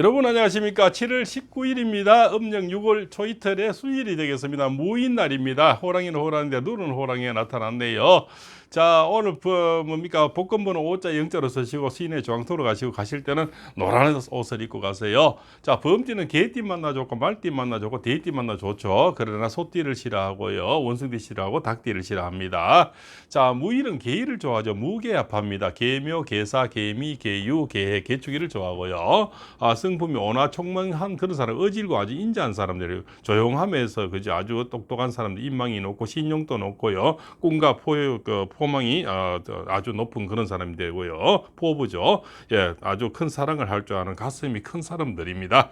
여러분 안녕하십니까? 7월 19일입니다. 음력 6월 초이틀의 수일이 되겠습니다. 무인 날입니다. 호랑이는 호랑인데 눈은 호랑이가 나타났네요. 자 오늘 뭐, 뭡니까? 복권번호 5자 0자로 쓰시고 시내 중앙도로 가시고 가실 때는 노란 옷을 입고 가세요. 자 범띠는 개띠 만나 좋고 말띠 만나 좋고 돼띠 만나 좋죠. 그러나 소띠를 싫어하고요. 원숭이 싫어하고 닭띠를 싫어합니다. 자 무일은 개일을 좋아하죠. 무개합합니다. 개묘 개사 개미 개유 개해 개축이를 좋아하고요. 아, 성품이 온화 총명한 그런 사람 어질고 아주 인자한 사람들이 조용하면서 그지 아주 똑똑한 사람들 인망이 높고 신용도 높고요 꿈과 포, 그, 포망이 아주 높은 그런 사람이 되고요 포부죠 예 아주 큰 사랑을 할 줄 아는 가슴이 큰 사람들입니다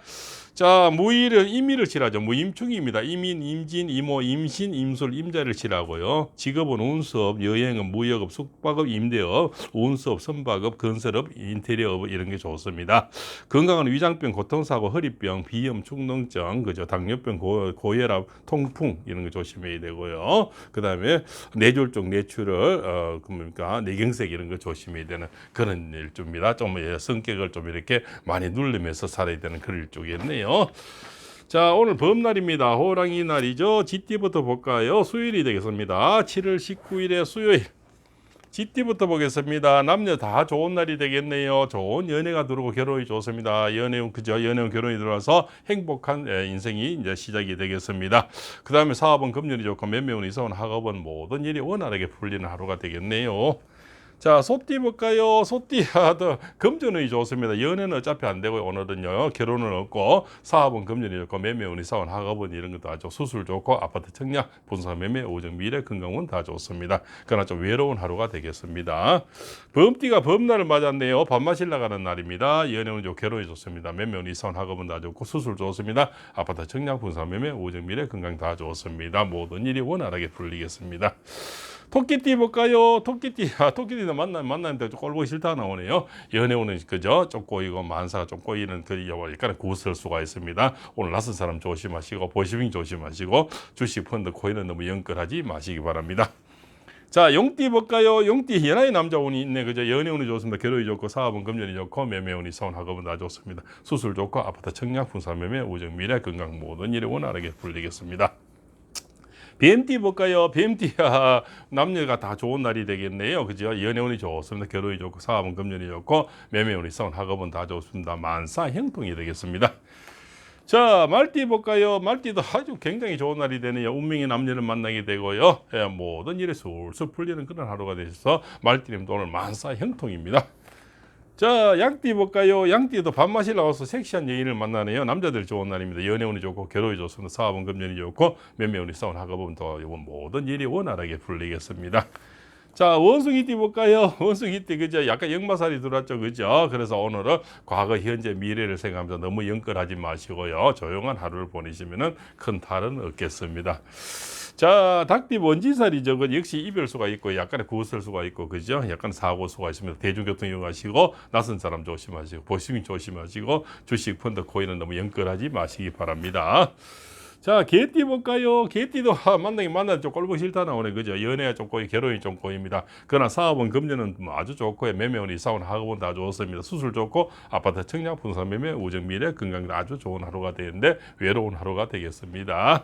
자 무일은 임의를 칠하죠. 무임충입니다. 임인 임진 임호 임신 임술 임자를 칠하고요. 직업은 운수업 여행은 무역업 숙박업 임대업 운수업 선박업 건설업 인테리어업 이런 게 좋습니다. 건강은 위장병 고통사고 허리병 비염 축농증 그죠? 당뇨병 고, 고혈압 통풍 이런 거 조심해야 되고요. 그 다음에 뇌졸중 뇌출혈 어 그뭡니까? 뇌경색 이런 거 조심해야 되는 그런 일주입니다. 좀 예, 성격을 좀 이렇게 많이 누르면서 살아야 되는 그런 일주겠네요 자 오늘 범날입니다 호랑이 날이죠 지띠부터 볼까요 수요일이 되겠습니다 7월 19일에 수요일 지띠부터 보겠습니다. 남녀 다 좋은 날이 되겠네요. 좋은 연애가 들어오고 결혼이 좋습니다. 연애운 그죠? 연애운 결혼이 들어와서 행복한 예, 인생이 이제 시작이 되겠습니다. 그 다음에 사업은 금년이 좋고 몇몇운 이사원 학업은 모든 일이 원활하게 풀리는 하루가 되겠네요. 자, 소띠 볼까요? 소띠, 아, 더 금전운이 좋습니다. 연애는 어차피 안 되고 오늘은요, 결혼은 없고, 사업은 금전이 좋고, 매매운이 사원, 학업은 이런 것도 아주 수술 좋고, 아파트 청약, 분사 매매, 오정 미래, 건강운 다 좋습니다. 그러나 좀 외로운 하루가 되겠습니다. 범띠가 범날을 맞았네요. 밥맛일 나가는 날입니다. 연애운 좋고, 결혼이 좋습니다. 매매운이 사원, 학업은 다 좋고, 수술 좋습니다. 아파트 청약, 분사 매매, 오정 미래, 건강 다 좋습니다. 모든 일이 원활하게 풀리겠습니다. 토끼띠 볼까요? 토끼띠, 아, 토끼띠도 만나, 만나는데 꼴 보기 싫다 나오네요. 연애운은 그죠? 좀 꼬이고, 만사가 좀 꼬이는 그, 약간 구슬 수가 있습니다. 오늘 낯선 사람 조심하시고, 보시빙 조심하시고, 주식 펀드 코인은 너무 연끌하지 마시기 바랍니다. 자, 용띠 볼까요? 용띠 연하의 남자 운이 있네. 그죠? 연애운이 좋습니다. 결혼이 좋고, 사업은 금전이 좋고, 매매운이 사원 학업은 다 좋습니다. 수술 좋고, 아파트 청약, 분사 매매, 우정 미래, 건강 모든 일이 원활하게 풀리겠습니다. BMT 볼까요? BMT 아, 남녀가 다 좋은 날이 되겠네요. 그죠? 연애운이 좋습니다. 결혼이 좋고 사업은 금전이 좋고 매매운이 성 학업은 다 좋습니다. 만사 형통이 되겠습니다. 자, 말띠 볼까요? 말띠도 아주 굉장히 좋은 날이 되네요. 운명의 남녀를 만나게 되고요. 예, 모든 일에 술술 풀리는 그런 하루가 되셔서 말띠님도 오늘 만사 형통입니다. 자, 양띠 볼까요? 양띠도 밥맛이 나와서 섹시한 여인을 만나네요. 남자들 좋은 날입니다. 연애운이 좋고 결혼이 좋습니다. 사업은 금전이 좋고 매매운이 싸운 학업은 더 모든 일이 원활하게 풀리겠습니다. 자, 원숭이 띠 볼까요? 원숭이 띠 그죠? 약간 역마살이 들어왔죠, 그죠? 그래서 오늘은 과거, 현재, 미래를 생각하면서 너무 연끌하지 마시고요. 조용한 하루를 보내시면은 큰 탈은 없겠습니다. 자, 닭띠 원지살이죠. 그 역시 이별수가 있고 약간의 구설수가 있고 그죠? 약간 사고수가 있습니다. 대중교통 이용하시고 낯선 사람 조심하시고 보시민 조심하시고 주식 펀드 코인은 너무 연끌하지 마시기 바랍니다. 자, 개띠 볼까요? 개띠도 아, 만나기 만나 좀 꼴보기 싫다 나오네. 그죠? 연애가 좀 꼬이, 결혼이 좀 꼬입니다. 그러나 사업은 금전은 뭐 아주 좋고, 매매원 이사원 학업은 다 좋습니다. 수술 좋고, 아파트 청약, 분사 매매, 우정 미래, 건강 아주 좋은 하루가 되는데, 외로운 하루가 되겠습니다.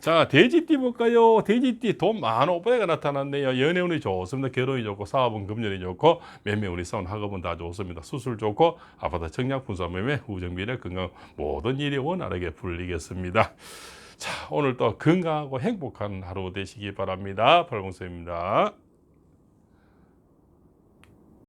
자, 돼지띠 볼까요? 돼지띠 돈 많은 오빠가 나타났네요. 연애운이 좋습니다. 결혼이 좋고, 사업은 금전이 좋고, 매매 운이 싸운 학업은 다 좋습니다. 수술 좋고, 아파트 청약, 분사 매매, 우정 미래, 건강 모든 일이 원활하게 풀리겠습니다. 자, 오늘 또 건강하고 행복한 하루 되시기 바랍니다. 팔봉수입니다.